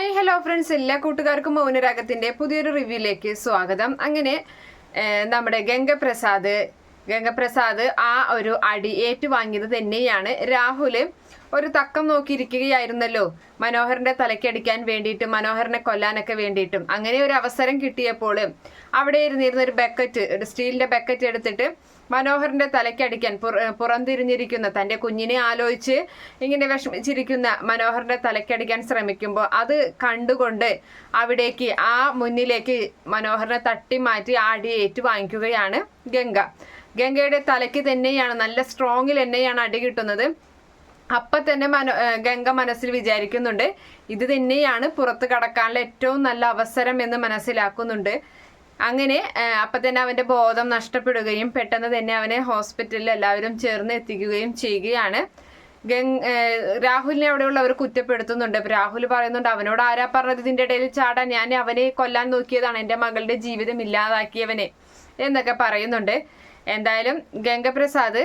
Hi hello friends. എല്ലാ കൂട്ടുകാർക്കും മൗനരാഗത്തിന്റെ പുതിയൊരു റിവ്യൂയിലേക്ക് സ്വാഗതം. അങ്ങനെ നമ്മുടെ ഗംഗപ്രസാദ് ഗംഗപ്രസാദ് ആ ഒരു അടി ഏറ്റുവാങ്ങിയത് തന്നെയാണ്. രാഹുൽ ഒരു തക്കം നോക്കിയിരിക്കുകയായിരുന്നല്ലോ. മനോഹറിന്റെ തലക്കടിക്കാൻ വേണ്ടിയിട്ടും മനോഹറിനെ കൊല്ലാനൊക്കെ വേണ്ടിയിട്ടും. അങ്ങനെ ഒരു അവസരം കിട്ടിയപ്പോൾ അവിടെ ഇരുന്നിരുന്ന ഒരു ബക്കറ്റ് ഒരു സ്റ്റീലിന്റെ ബക്കറ്റ് എടുത്തിട്ട് മനോഹറിന്റെ തലയ്ക്കടിക്കാൻ പുറ- പുറംതിരിഞ്ഞിരിക്കുന്ന തന്റെ കുഞ്ഞിനെ ആലോചിച്ച് ഇങ്ങനെ വിഷമിച്ചിരിക്കുന്ന മനോഹറിന്റെ തലയ്ക്കടിക്കാൻ ശ്രമിക്കുമ്പോൾ അത് കണ്ടുകൊണ്ട് അവിടേക്ക് ആ മുന്നിലേക്ക് മനോഹറിനെ തട്ടി മാറ്റി ആടി ഏറ്റു വാങ്ങിക്കുകയാണ് ഗംഗ. ഗംഗയുടെ തലയ്ക്ക് തന്നെയാണ് നല്ല സ്ട്രോങ്ങിൽ തന്നെയാണ് അടി കിട്ടുന്നത്. അപ്പൊ തന്നെ മനോ ഗംഗ മനസ്സിൽ വിചാരിക്കുന്നുണ്ട് ഇത് തന്നെയാണ് പുറത്ത് കടക്കാനുള്ള ഏറ്റവും നല്ല അവസരം എന്ന് മനസ്സിലാക്കുന്നുണ്ട്. അങ്ങനെ അപ്പൊ തന്നെ അവന്റെ ബോധം നഷ്ടപ്പെടുകയും പെട്ടെന്ന് തന്നെ അവനെ ഹോസ്പിറ്റലിൽ എല്ലാവരും ചേർന്ന് എത്തിക്കുകയും ചെയ്യുകയാണ്. ഗംഗ് രാഹുലിനെ അവിടെയുള്ളവർ കുറ്റപ്പെടുത്തുന്നുണ്ട്. രാഹുൽ പറയുന്നുണ്ട് അവനോട് ആരാ പറഞ്ഞത്? ഇതിന്റെ ഇടയിൽ ചാടാൻ ഞാൻ അവനെ കൊല്ലാൻ നോക്കിയതാണ്. എന്റെ മകളുടെ ജീവിതം ഇല്ലാതാക്കിയവനെ എന്നൊക്കെ പറയുന്നുണ്ട്. എന്തായാലും ഗംഗപ്രസാദ്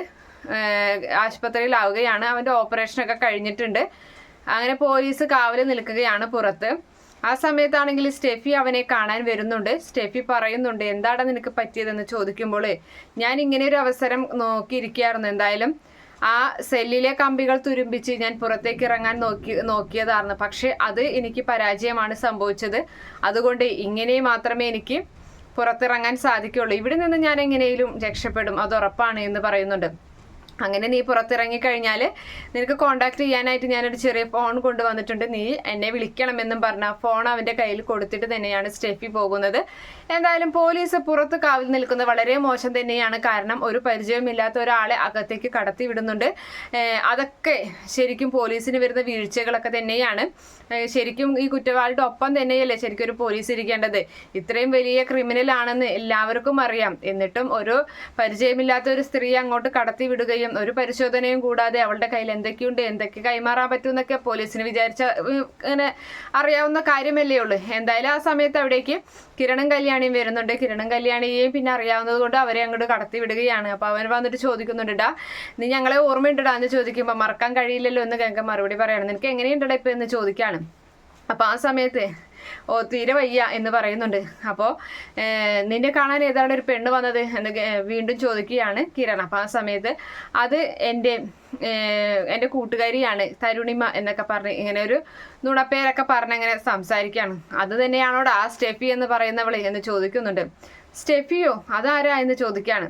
ആശുപത്രിയിലാവുകയാണ്. അവന്റെ ഓപ്പറേഷനൊക്കെ കഴിഞ്ഞിട്ടുണ്ട്. അങ്ങനെ പോലീസ് കാവൽ നിൽക്കുകയാണ് പുറത്ത്. ആ സമയത്താണെങ്കിൽ സ്റ്റെഫി അവനെ കാണാൻ വരുന്നുണ്ട്. സ്റ്റെഫി പറയുന്നുണ്ട് എന്താണ് നിനക്ക് പറ്റിയതെന്ന് ചോദിക്കുമ്പോൾ ഞാൻ ഇങ്ങനെ ഒരു അവസരം നോക്കിയിരിക്കുകയായിരുന്നു. എന്തായാലും ആ സെല്ലിലെ കമ്പികൾ തുരുമ്പിച്ച് ഞാൻ പുറത്തേക്ക് ഇറങ്ങാൻ നോക്കി നോക്കിയതായിരുന്നു. പക്ഷെ അത് എനിക്ക് പരാജയമാണ് സംഭവിച്ചത്. അതുകൊണ്ട് ഇങ്ങനെ മാത്രമേ എനിക്ക് പുറത്തിറങ്ങാൻ സാധിക്കുകയുള്ളൂ. ഇവിടെ നിന്ന് ഞാൻ എങ്ങനെയും രക്ഷപ്പെടും അത് ഉറപ്പാണ് എന്ന് പറയുന്നുണ്ട്. അങ്ങനെ നീ പുറത്തിറങ്ങി കഴിഞ്ഞാൽ നിനക്ക് കോണ്ടാക്ട് ചെയ്യാനായിട്ട് ഞാനൊരു ചെറിയ ഫോൺ കൊണ്ടുവന്നിട്ടുണ്ട്. നീ എന്നെ വിളിക്കണമെന്നും പറഞ്ഞ ഫോൺ അവന്റെ കയ്യിൽ കൊടുത്തിട്ട് തന്നെയാണ് സ്റ്റെഫി പോകുന്നത്. എന്തായാലും പോലീസ് പുറത്ത് കാവൽ നിൽക്കുന്നത് വളരെ മോശം തന്നെയാണ്. കാരണം ഒരു പരിചയമില്ലാത്ത ഒരാളെ അകത്തേക്ക് കടത്തി വിടുന്നുണ്ട്. അതൊക്കെ ശരിക്കും പോലീസിന് വരുന്ന വീഴ്ചകളൊക്കെ തന്നെയാണ്. ശരിക്കും ഈ കുറ്റവാളിയുടെ ഒപ്പം തന്നെയല്ലേ ശരിക്കും ഒരു പോലീസ് ഇരിക്കേണ്ടത്? ഇത്രയും വലിയ ക്രിമിനൽ ആണെന്ന് എല്ലാവർക്കും അറിയാം. എന്നിട്ടും ഒരു പരിചയമില്ലാത്ത ഒരു സ്ത്രീ അങ്ങോട്ട് കടത്തി വിടുകയും ഒരു പരിശോധനയും കൂടാതെ അവളുടെ കയ്യിൽ എന്തൊക്കെയുണ്ട് എന്തൊക്കെ കൈമാറാൻ പറ്റും എന്നൊക്കെ പോലീസിന് വിചാരിച്ച ഇങ്ങനെ അറിയാവുന്ന കാര്യമല്ലേ ഉള്ളൂ. എന്തായാലും ആ സമയത്ത് അവിടേക്ക് കിരണും കല്യാണിയും വരുന്നുണ്ട്. കിരണും കല്യാണിയെയും പിന്നെ അറിയാവുന്നത് കൊണ്ട് അവരെ അങ്ങോട്ട് കടത്തി വിടുകയാണ്. അപ്പോൾ അവൻ വന്നിട്ട് ചോദിക്കുന്നുണ്ട് "ഡാ, നീ ഞങ്ങളെ ഓർമ്മയുണ്ടടാ എന്ന് ചോദിക്കുമ്പോൾ മറക്കാൻ കഴിയില്ലല്ലോ എന്ന് ഗംഗ മറുപടി പറയാണ്. നിനക്ക് എങ്ങനെയുണ്ടടാ ഇപ്പം? എന്ന് ചോദിക്കാണ്. അപ്പോൾ ആ സമയത്ത് ഓ തീരെ വയ്യ എന്ന് പറയുന്നുണ്ട്. അപ്പോൾ നിന്നെ കാണാൻ ഏതാണ് ഒരു പെണ്ണ് വന്നത് എന്ന് വീണ്ടും ചോദിക്കുകയാണ് കിരൺ. അപ്പോൾ ആ സമയത്ത് അത് എന്റെ എന്റെ കൂട്ടുകാരിയാണ് തരുണിമ എന്നൊക്കെ പറഞ്ഞ് ഇങ്ങനെ ഒരു നുണപ്പേരൊക്കെ പറഞ്ഞ് അങ്ങനെ സംസാരിക്കുകയാണ് അത് തന്നെയാണോടാ ആ സ്റ്റെഫി എന്ന് പറയുന്നവൾ എന്ന് ചോദിക്കുന്നുണ്ട്. സ്റ്റെഫിയോ അതാരാ എന്ന് ചോദിക്കുകയാണ്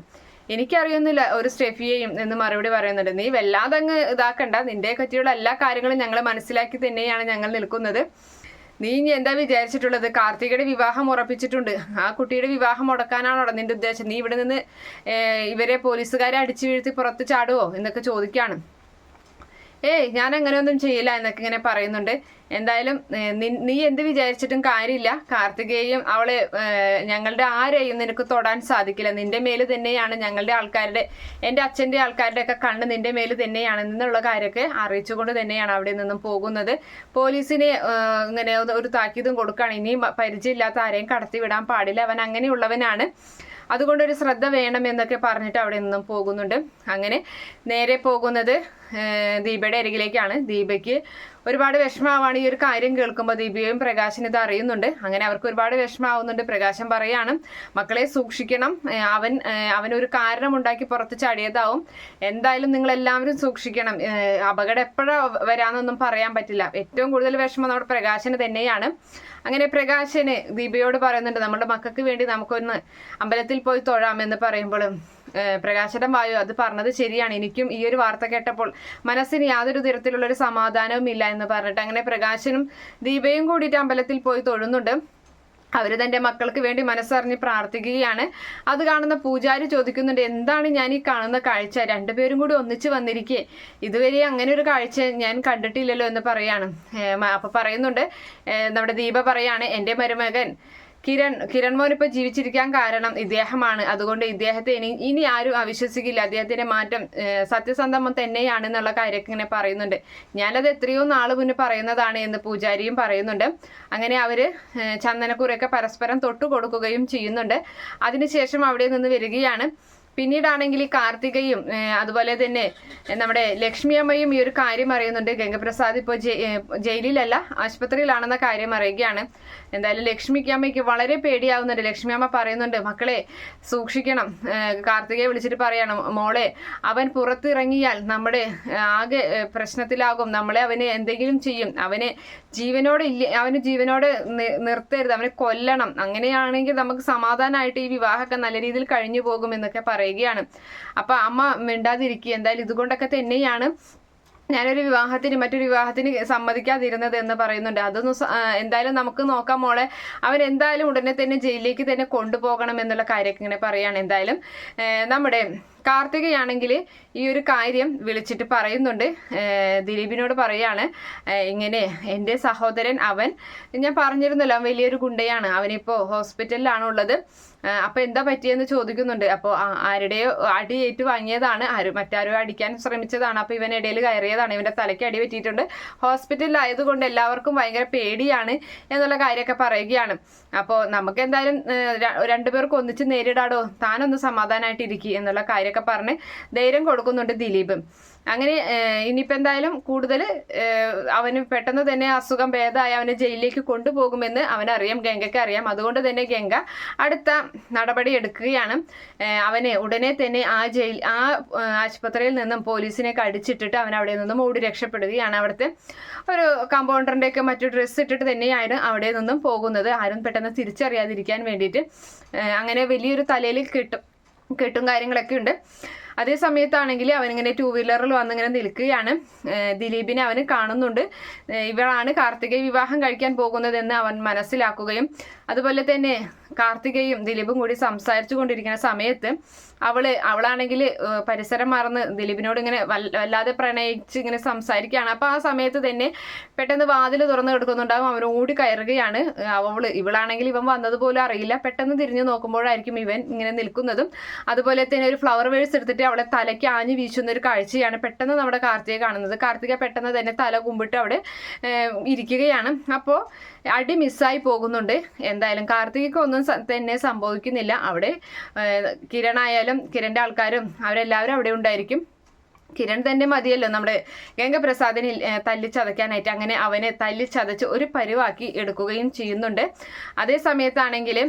എനിക്കറിയുന്നില്ല ഒരു സ്റ്റെഫിയെയും എന്ന് മറുപടി പറയുന്നുണ്ട്. നീ വല്ലാതെ അങ്ങ് ഇതാക്കണ്ട. നിന്റെ പറ്റിയുള്ള എല്ലാ കാര്യങ്ങളും ഞങ്ങൾ മനസ്സിലാക്കി തന്നെയാണ് ഞങ്ങൾ നിൽക്കുന്നത്. നീ ഇനി എന്താ വിചാരിച്ചിട്ടുള്ളത്? കാർത്തികയുടെ വിവാഹം ഉറപ്പിച്ചിട്ടുണ്ട്. ആ കുട്ടിയുടെ വിവാഹം മുടക്കാനാണോ നിന്റെ ഉദ്ദേശം? നീ ഇവിടെ നിന്ന് ഇവരെ പോലീസുകാരെ അടിച്ചു വീഴ്ത്തി പുറത്ത് ചാടുവോ? എന്നൊക്കെ ചോദിക്കുകയാണ് ഏയ് ഞാൻ അങ്ങനെയൊന്നും ചെയ്യില്ല എന്നൊക്കെ ഇങ്ങനെ പറയുന്നുണ്ട്. എന്തായാലും നീ എന്ത് വിചാരിച്ചിട്ടും കാര്യമില്ല. കാർത്തികേയും അവളെ ഞങ്ങളുടെ ആരെയും നിനക്ക് തൊടാൻ സാധിക്കില്ല. നിന്റെ മേൽ തന്നെയാണ് ഞങ്ങളുടെ ആൾക്കാരുടെ എന്റെ അച്ഛന്റെ ആൾക്കാരുടെ ഒക്കെ കണ്ണ് നിന്റെ മേൽ തന്നെയാണ് എന്നുള്ള കാര്യമൊക്കെ അറിയിച്ചുകൊണ്ട് തന്നെയാണ് അവിടെ നിന്നും പോകുന്നത്. പോലീസിനെ ഇങ്ങനെ ഒരു താക്കീതും കൊടുക്കുകയാണ്. ഇനിയും പരിചയമില്ലാത്ത ആരെയും കടത്തിവിടാൻ പാടില്ല. അവൻ അങ്ങനെയുള്ളവനാണ്. അതുകൊണ്ട് ഒരു ശ്രദ്ധ വേണം എന്നൊക്കെ പറഞ്ഞിട്ട് അവിടെ നിന്നും പോകുന്നുണ്ട്. അങ്ങനെ നേരെ പോകുന്നത് ദീപയുടെ അരികിലേക്കാണ് ദീപയ്ക്ക് ഒരുപാട് വിഷമാവാണ് ഈ ഒരു കാര്യം കേൾക്കുമ്പോൾ ദീപയും പ്രകാശൻ ഇത് അറിയുന്നുണ്ട്. അങ്ങനെ അവർക്ക് ഒരുപാട് വിഷമാവുന്നുണ്ട് പ്രകാശൻ പറയാണ് മക്കളെ സൂക്ഷിക്കണം. അവൻ അവനൊരു അവനൊരു കാരണമുണ്ടാക്കി പുറത്ത് ചാടിയതാവും. എന്തായാലും നിങ്ങൾ എല്ലാവരും സൂക്ഷിക്കണം അപകടം എപ്പോഴാ വരാന്നൊന്നും പറയാൻ പറ്റില്ല. ഏറ്റവും കൂടുതൽ വിഷമം നമ്മുടെ പ്രകാശന് തന്നെയാണ്. അങ്ങനെ പ്രകാശന് ദീപയോട് പറയുന്നുണ്ട് നമ്മുടെ മക്കൾക്ക് വേണ്ടി നമുക്കൊന്ന് അമ്പലത്തിൽ പോയി തൊഴാമെന്ന് പറയുമ്പോഴും പ്രകാശനം വായു അത് പറഞ്ഞത് ശരിയാണ്. എനിക്കും ഈ ഒരു വാർത്ത കേട്ടപ്പോൾ മനസ്സിന് യാതൊരു തരത്തിലുള്ള ഒരു സമാധാനവും ഇല്ല എന്ന് പറഞ്ഞിട്ട് അങ്ങനെ പ്രകാശനും ദീപയും കൂടിയിട്ട് അമ്പലത്തിൽ പോയി തൊഴുന്നുണ്ട്. അവർ തന്റെ മക്കൾക്ക് വേണ്ടി മനസ്സറിഞ്ഞ് പ്രാർത്ഥിക്കുകയാണ്. അത് കാണുന്ന പൂജാരി ചോദിക്കുന്നുണ്ട് എന്താണ് ഞാൻ ഈ കാണുന്ന കാഴ്ച? രണ്ടുപേരും കൂടി ഒന്നിച്ച് വന്നിരിക്കേ. ഇതുവരെ അങ്ങനെ ഒരു കാഴ്ച ഞാൻ കണ്ടിട്ടില്ലല്ലോ എന്ന് പറയാണ്. അപ്പോൾ പറയുന്നുണ്ട് നമ്മുടെ ദീപ പറയാണ് എന്റെ മരുമകൻ കിരൺ കിരൺ മോൻ ഇപ്പൊ ജീവിച്ചിരിക്കാൻ കാരണം ഇദ്ദേഹമാണ്. അതുകൊണ്ട് ഇദ്ദേഹത്തെ ഇനി ഇനി ആരും അവിശ്വസിക്കില്ല. അദ്ദേഹത്തിന്റെ മാറ്റം സത്യസന്ധമം തന്നെയാണ് എന്നുള്ള കാര്യമൊക്കെ ഇങ്ങനെ പറയുന്നുണ്ട്. ഞാനത് എത്രയോ നാൾ മുന്നേ പറയുന്നതാണ് എന്ന് പൂജാരിയും പറയുന്നുണ്ട്. അങ്ങനെ അവർ ചന്ദനക്കുറയൊക്കെ പരസ്പരം തൊട്ടു കൊടുക്കുകയും ചെയ്യുന്നുണ്ട് അതിനുശേഷം അവിടെ നിന്ന് വരികയാണ്. പിന്നീടാണെങ്കിൽ കാർത്തികയും അതുപോലെ തന്നെ നമ്മുടെ ലക്ഷ്മി അമ്മയും ഈ ഒരു കാര്യം അറിയുന്നുണ്ട്. ഗംഗപ്രസാദ് ഇപ്പോൾ ജയിലിലല്ല ആശുപത്രിയിലാണെന്ന കാര്യം അറിയുകയാണ്. എന്തായാലും ലക്ഷ്മിക്ക് അമ്മയ്ക്ക് വളരെ പേടിയാവുന്നുണ്ട്. ലക്ഷ്മി അമ്മ പറയുന്നുണ്ട് മക്കളെ സൂക്ഷിക്കണം. കാർത്തികയെ വിളിച്ചിട്ട് പറയണം മോളെ അവൻ പുറത്തിറങ്ങിയാൽ നമ്മുടെ ആകെ പ്രശ്നത്തിലാകും. നമ്മളെ അവന് എന്തെങ്കിലും ചെയ്യും. അവനെ ജീവനോട് ഇല്ല അവന് ജീവനോട് നിർത്തരുത്. അവനെ കൊല്ലണം. അങ്ങനെയാണെങ്കിൽ നമുക്ക് സമാധാനമായിട്ട് ഈ വിവാഹമൊക്കെ നല്ല രീതിയിൽ കഴിഞ്ഞു പോകും എന്നൊക്കെ പറയുകയാണ്. അപ്പൊ അമ്മ മിണ്ടാതിരിക്കുക. എന്തായാലും ഇതുകൊണ്ടൊക്കെ തന്നെയാണ് ഞാനൊരു വിവാഹത്തിന് മറ്റൊരു വിവാഹത്തിന് സമ്മതിക്കാതിരുന്നത് എന്ന് പറയുന്നുണ്ട്. അതൊന്നും എന്തായാലും നമുക്ക് നോക്കാം മോളെ. അവൻ എന്തായാലും ഉടനെ തന്നെ ജയിലിലേക്ക് തന്നെ കൊണ്ടുപോകണം എന്നുള്ള കാര്യമൊക്കെ ഇങ്ങനെ പറയാണ്. എന്തായാലും നമ്മുടെ കാർത്തികയാണെങ്കിൽ ഈ ഒരു കാര്യം വിളിച്ചിട്ട് പറയുന്നുണ്ട്. ദിലീപിനോട് പറയാണ് ഇങ്ങനെ എന്റെ സഹോദരൻ അവൻ ഞാൻ പറഞ്ഞിരുന്നല്ലോ അവൻ വലിയൊരു ഗുണ്ടയാണ് അവനിപ്പോൾ ഹോസ്പിറ്റലിലാണ് ഉള്ളത്. അപ്പോൾ എന്താ പറ്റിയെന്ന് ചോദിക്കുന്നുണ്ട്. അപ്പോൾ ആരുടെയോ അടി ഏറ്റു വാങ്ങിയതാണ് ആരും മറ്റാരോ അടിക്കാൻ ശ്രമിച്ചതാണ്. അപ്പോൾ ഇവൻ ഇടയിൽ കയറിയതാണ് ഇവന്റെ തലയ്ക്ക് അടി പറ്റിയിട്ടുണ്ട്. ഹോസ്പിറ്റലിലായതുകൊണ്ട് എല്ലാവർക്കും ഭയങ്കര പേടിയാണ് എന്നുള്ള കാര്യമൊക്കെ പറയുകയാണ്. അപ്പോൾ നമുക്ക് എന്തായാലും രണ്ടുപേർക്ക് ഒന്നിച്ച് നേരിടാടോ? താനൊന്ന് സമാധാനമായിട്ടിരിക്കും എന്നുള്ള എന്നുള്ള കാര്യമൊക്കെ പറഞ്ഞ് ധൈര്യം കൊടുക്കുന്നുണ്ട് ദിലീപ്. അങ്ങനെ ഇനിയിപ്പോൾ എന്തായാലും കൂടുതൽ അവന് പെട്ടെന്ന് തന്നെ അസുഖം ഭേദമായി അവനെ ജയിലിലേക്ക് കൊണ്ടുപോകുമെന്ന് അവനറിയാം ഗംഗയ്ക്ക് അറിയാം. അതുകൊണ്ട് തന്നെ ഗംഗ അടുത്ത നടപടി എടുക്കുകയാണ്. അവനെ ഉടനെ തന്നെ ആ ജയിൽ ആ ആശുപത്രിയിൽ നിന്നും പോലീസിനെ കടിച്ചിട്ടിട്ട് അവൻ അവിടെ നിന്നും ഓടി രക്ഷപ്പെടുകയാണ്. അവിടുത്തെ ഒരു കമ്പൗണ്ടറിന്റെയൊക്കെ മറ്റു ഡ്രസ്സ് ഇട്ടിട്ട് തന്നെയാണ് അവിടെ നിന്നും പോകുന്നത്. ആരും പെട്ടെന്ന് തിരിച്ചറിയാതിരിക്കാൻ വേണ്ടിയിട്ട്. അങ്ങനെ വലിയൊരു തലയിൽ കെട്ടും. കെട്ടും കാര്യങ്ങളൊക്കെ ഉണ്ട് അതേ സമയത്താണെങ്കിൽ അവനിങ്ങനെ ടൂ വീലറിൽ വന്നിങ്ങനെ നിൽക്കുകയാണ്. ദിലീപിനെ അവന് കാണുന്നുണ്ട്. ഇവളാണ് കാർത്തികയെ വിവാഹം കഴിക്കാൻ പോകുന്നതെന്ന് അവൻ മനസ്സിലാക്കുകയും അതുപോലെ തന്നെ കാർത്തികയും ദിലീപും കൂടി സംസാരിച്ചു കൊണ്ടിരിക്കുന്ന സമയത്ത് അവൾ അവളാണെങ്കിൽ പരിസരം മറന്ന് ദിലീപിനോട് ഇങ്ങനെ വല്ലാതെ പ്രണയിച്ച് ഇങ്ങനെ സംസാരിക്കുകയാണ്. അപ്പൊ ആ സമയത്ത് തന്നെ പെട്ടെന്ന് വാതിൽ തുറന്നു കിടക്കുന്നുണ്ടാവും. അവൻ ഓടി കയറുകയാണ്. അവൾ ഇവളാണെങ്കിൽ ഇവൻ വന്നതുപോലും അറിയില്ല. പെട്ടെന്ന് തിരിഞ്ഞു നോക്കുമ്പോഴായിരിക്കും ഇവൻ ഇങ്ങനെ നിൽക്കുന്നതും. അതുപോലെ തന്നെ ഒരു ഫ്ലവർ വേഴ്സ് എടുത്തിട്ട് അവളെ തലയ്ക്ക് ആഞ്ഞു വീശുന്ന ഒരു കാഴ്ചയാണ് പെട്ടെന്ന് നമ്മുടെ കാർത്തിക കാണുന്നത്. കാർത്തിക പെട്ടെന്ന് തന്നെ തല കുമ്പിട്ട് അവിടെ ഇരിക്കുകയാണ്. അപ്പോൾ അടി മിസ്സായി പോകുന്നുണ്ട്. എന്തായാലും കാർത്തികയ്ക്ക് ഒന്നും തന്നെ സംഭവിക്കുന്നില്ല. അവിടെ കിരണായാലും കിരണിന്റെ ആൾക്കാരും അവരെല്ലാവരും അവിടെ ഉണ്ടായിരിക്കും. കിരൺ തന്നെ മതിയല്ലോ നമ്മുടെ ഗംഗപ്രസാദിനെ തല്ലിച്ചതയ്ക്കാനായിട്ട് അങ്ങനെ അവനെ തല്ലിച്ചതച്ച് ഒരു പരുവാക്കി എടുക്കുകയും ചെയ്യുന്നുണ്ട്. അതേ സമയത്താണെങ്കിൽ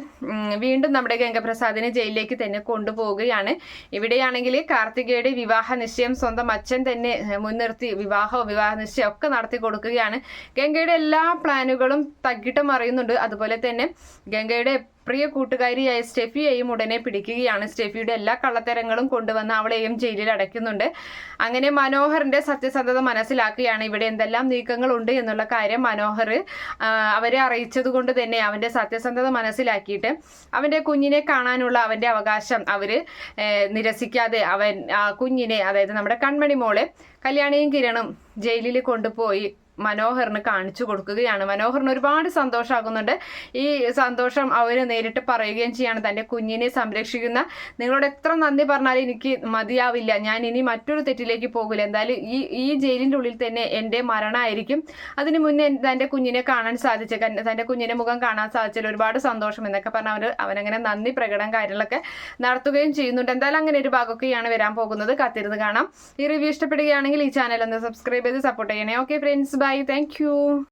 വീണ്ടും നമ്മുടെ ഗംഗപ്രസാദിനെ ജയിലിലേക്ക് തന്നെ കൊണ്ടുപോവുകയാണ്. ഇവിടെയാണെങ്കിൽ കാർത്തികയുടെ വിവാഹ നിശ്ചയം സ്വന്തം അച്ഛൻ തന്നെ മുൻനിർത്തി വിവാഹവും വിവാഹ നിശ്ചയം ഒക്കെ നടത്തി കൊടുക്കുകയാണ്. ഗംഗയുടെ എല്ലാ പ്ലാനുകളും തകിട്ടം അറിയുന്നുണ്ട് അതുപോലെ തന്നെ ഗംഗയുടെ പ്രിയ കൂട്ടുകാരിയായ സ്റ്റെഫിയെയും ഉടനെ പിടിക്കുകയാണ്. സ്റ്റെഫിയുടെ എല്ലാ കള്ളത്തരങ്ങളും കൊണ്ടുവന്ന് അവളെയും ജയിലിൽ അടയ്ക്കുന്നുണ്ട്. അങ്ങനെ മനോഹറിന്റെ സത്യസന്ധത മനസ്സിലാക്കുകയാണ്. ഇവിടെ എന്തെല്ലാം നീക്കങ്ങൾ ഉണ്ട് എന്നുള്ള കാര്യം മനോഹർ അവരെ അറിയിച്ചത് കൊണ്ട് തന്നെ അവന്റെ സത്യസന്ധത മനസ്സിലാക്കിയിട്ട് അവന്റെ കുഞ്ഞിനെ കാണാനുള്ള അവന്റെ അവകാശം അവർ നിരസിക്കാതെ അവൻ കുഞ്ഞിനെ അതായത് നമ്മുടെ കൺമണി മോളെ കല്യാണിയും കിരണും ജയിലിൽ കൊണ്ടുപോയി. മനോഹറിന് കാണിച്ചു കൊടുക്കുകയാണ്. മനോഹറിന് ഒരുപാട് സന്തോഷമാകുന്നുണ്ട് ഈ സന്തോഷം അവർ നേരിട്ട് പറയുകയും ചെയ്യാണ്. തന്റെ കുഞ്ഞിനെ സംരക്ഷിക്കുന്ന. നിങ്ങളോട് എത്ര നന്ദി പറഞ്ഞാലും എനിക്ക് മതിയാവില്ല. ഞാൻ ഇനി മറ്റൊരു തെറ്റിലേക്ക് പോകില്ല. എന്തായാലും ഈ ഈ ജയിലിന്റെ ഉള്ളിൽ തന്നെ എന്റെ മരണമായിരിക്കും. അതിന് മുന്നേ തന്റെ കുഞ്ഞിനെ കാണാൻ സാധിച്ച തന്റെ കുഞ്ഞിനെ മുഖം കാണാൻ സാധിച്ചതിൽ ഒരുപാട് സന്തോഷം എന്നൊക്കെ പറഞ്ഞ് അവർ അവനങ്ങനെ നന്ദി പ്രകടനം കാര്യങ്ങളൊക്കെ നടത്തുകയും ചെയ്യുന്നുണ്ട്. എന്തായാലും അങ്ങനെ ഒരു ഭാഗമൊക്കെയാണ് വരാൻ പോകുന്നത്. കാത്തിരുന്ന് കാണാം. ഈ റിവ്യൂ ഇഷ്ടപ്പെടുകയാണെങ്കിൽ ഈ ചാനൽ ഒന്ന് സബ്സ്ക്രൈബ് ചെയ്ത് സപ്പോർട്ട് ചെയ്യണേ. Okay friends bye. Thank you.